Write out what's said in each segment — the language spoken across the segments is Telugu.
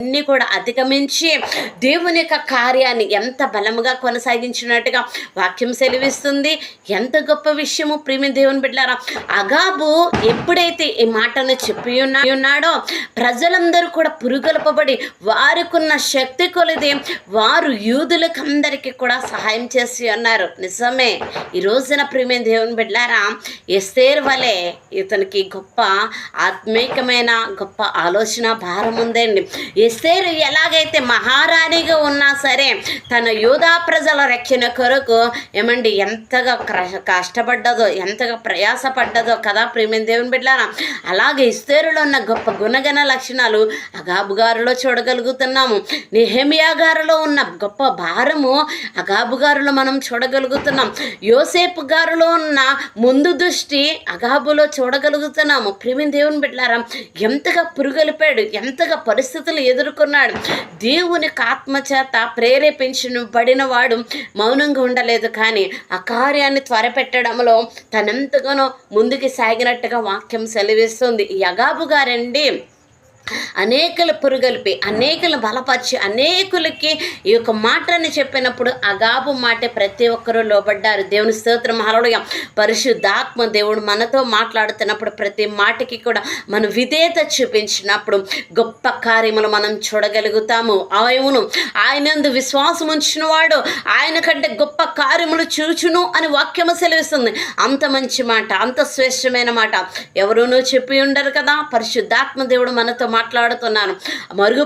అన్ని కూడా అధిగమించి దేవుని యొక్క కార్యాన్ని ఎంత బలముగా కొనసాగించినట్టుగా వాక్యం సెలవిస్తుంది. ఎంత గొప్ప విషయము ప్రేమి దేవుని బిడ్డారా. అగాబు ఎప్పుడైతే ఈ మాటను చెప్పి ఉన్నా ఉన్నాడో ప్రజలందరూ కూడా పురుగొల్పబడి వారికున్న శక్తి కొలిది వారు యూదులకు అందరికీ కూడా సహాయం చేసి ఉన్నారు నిజమే. ఈ రోజున ప్రేమి దేవుని బిడ్డారా ఎస్తేర్ వలె ఇతనికి గొప్ప ఆత్మీకమైన గొప్ప ఆలోచన భారం ఉందండి. ఎస్తేరు ఎలాగైతే మహారాణిగా ఉన్నా సరే తన యూదా ప్రజల రక్షణ కొరకు ఏమండి ఎంతగా కష్టపడ్డదో ఎంతగా ప్రయాసపడ్డదో కదా ప్రేమ దేవుని బిడ్డారా? అలాగే ఇస్తేరులో ఉన్న గొప్ప గుణగణ లక్షణాలు అగాబు గారిలో చూడగలుగుతున్నాము. నెహమియా గారిలో ఉన్న గొప్ప భారము అగాబు గారిలో మనం చూడగలుగుతున్నాం. యోసేపు గారిలో ఉన్న ముందు దృష్టి అగాబులో చూడగలుగుతున్నాము. ప్రేమ దేవుని బిడ్డారా? ఎంతగా పురుగొలిపాడు ఎంతగా పరిస్థితులు ఎదురు ఎదుర్కొన్నాడు. దేవుని ఆత్మచేత ప్రేరేపించిన పడిన వాడు మౌనంగా ఉండలేదు కానీ ఆ కార్యాన్ని త్వరపెట్టడంలో తనెంతగానో ముందుకు సాగినట్టుగా వాక్యం సెలవిస్తుంది. యగాబు గారండి అనేకల పురుగలిపి అనేకలు బలపరిచి అనేకులకి ఈ యొక్క మాటని చెప్పినప్పుడు అగాబు మాట ప్రతి ఒక్కరూ లోబడ్డారు. దేవుని స్తోత్రం హరడుగా పరిశుద్ధాత్మ దేవుడు మనతో మాట్లాడుతున్నప్పుడు ప్రతి మాటకి కూడా మన విధేయత చూపించినప్పుడు గొప్ప కార్యములు మనం చూడగలుగుతాము. అవును ఆయనందు విశ్వాసం ఉంచిన వాడు ఆయన కంటే గొప్ప కార్యములు చూచును అని వాక్యము సెలవిస్తుంది. అంత మంచి మాట అంత శ్రేష్టమైన మాట ఎవరునూ చెప్పి ఉండరు కదా. పరిశుద్ధాత్మ దేవుడు మనతో మాట్లాడుతున్నాను. మరుగు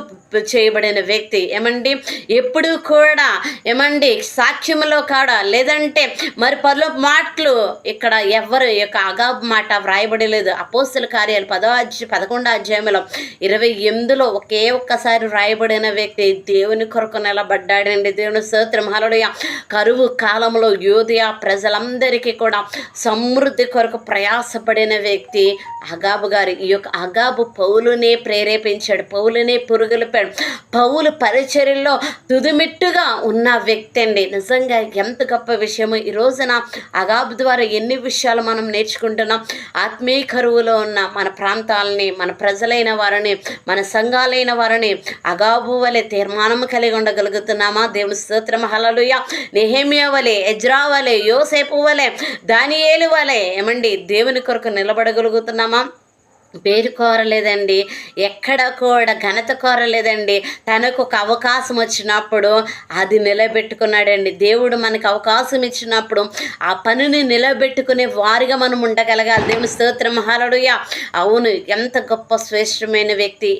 చేయబడిన వ్యక్తి ఏమండి? ఎప్పుడు కూడా ఏమండి? సాక్ష్యములో కాడ? లేదంటే మరి పలు మాటలు ఇక్కడ ఎవరు? యొక్క అగాబ్ మాట వ్రాయబడి లేదు. అపోస్తుల కార్యాలు పదో అధ్యాయ పదకొండో అధ్యాయంలో ఇరవై ఎనిమిదిలో ఒకే ఒక్కసారి వ్రాయబడిన వ్యక్తి దేవుని కొరకు నిలబడ్డాడండి. దేవుని స్తోత్రం. హల్లెలూయా. కరువు కాలంలో యోధియా ప్రజలందరికీ కూడా సమృద్ధి కొరకు ప్రయాసపడిన వ్యక్తి అగాబు గారు. ఈ యొక్క అగాబు పౌలునే ప్రేరేపించాడు. పౌలునే పురుగులిపాడు పౌలు పరిచర్యల్లో తుదిమిట్టుగా ఉన్న వ్యక్తి అండి. నిజంగా ఎంత గొప్ప విషయము ఈ రోజున అగాబు ద్వారా ఎన్ని విషయాలు మనం నేర్చుకుంటున్నాం. ఆత్మీయ కరువులో ఉన్న మన ప్రాంతాలని మన ప్రజలైన వారిని మన సంఘాలైన వారిని అగాబు వలె తీర్మానం కలిగి ఉండగలుగుతున్నామా? దేవుని స్తోత్రం. హలలుయ నెహేమియా వలె ఎజ్రా వలె యోసేపు వలె దానియేలు వలె ఏమండి? దేవుని కొరకు నిలబడగలుగుతున్నామా? పేరు కోరలేదండి. ఎక్కడ కూడా ఘనత కోరలేదండి. తనకు ఒక అవకాశం వచ్చినప్పుడు అది నిలబెట్టుకున్నాడండి. దేవుడు మనకు అవకాశం ఇచ్చినప్పుడు ఆ పనిని నిలబెట్టుకునే వారిగా మనం ఉండగలగాలి. దేవుని స్తోత్రం. హలడుయ అవును ఎంత గొప్ప శ్రేష్టమైన వ్యక్తి.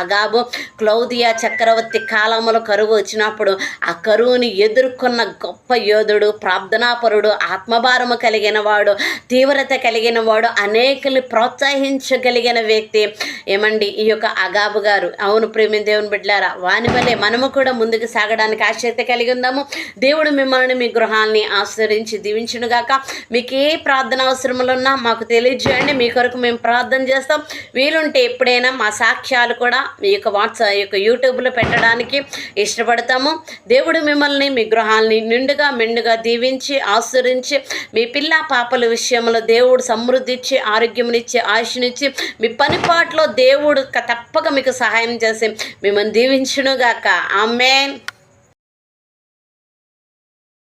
అగాబు క్లౌదియా చక్రవర్తి కాలంలో కరువు వచ్చినప్పుడు ఆ కరువుని ఎదుర్కొన్న గొప్ప యోధుడు ప్రార్థనాపరుడు ఆత్మభారము కలిగిన వాడు తీవ్రత కలిగిన వాడు అనేకులు తీర్చగలిగిన వ్యక్తి. ఏమండి? ఈ యొక్క అగాబు గారు అవును ప్రేమి దేవుని బిడ్డారా వాని వల్లే మనము కూడా ముందుకు సాగడానికి ఆసక్తి కలిగి ఉందాము. దేవుడు మిమ్మల్ని మీ గృహాన్ని ఆశ్రయించి దీవించునుగాక. మీకు ఏ ప్రార్థన అవసరములు ఉన్నా మాకు తెలియజేయండి. మీ కొరకు మేము ప్రార్థన చేస్తాం. వీలుంటే ఎప్పుడైనా మా సాక్ష్యాలు కూడా మీ యొక్క వాట్సాప్ యొక్క యూట్యూబ్లో పెట్టడానికి ఇష్టపడతాము. దేవుడు మిమ్మల్ని మీ గృహాల్ని నిండుగా మెండుగా దీవించి ఆశ్రయించి మీ పిల్ల పాపల విషయంలో దేవుడు సమృద్ధిచ్చి ఆరోగ్యమునిచ్చి ఆయుష్నిచ్చి మీ పనిపాట్లో దేవుడు తప్పక మీకు సహాయం చేసి మిమ్మల్ని దీవించునుగాక. ఆమెన్.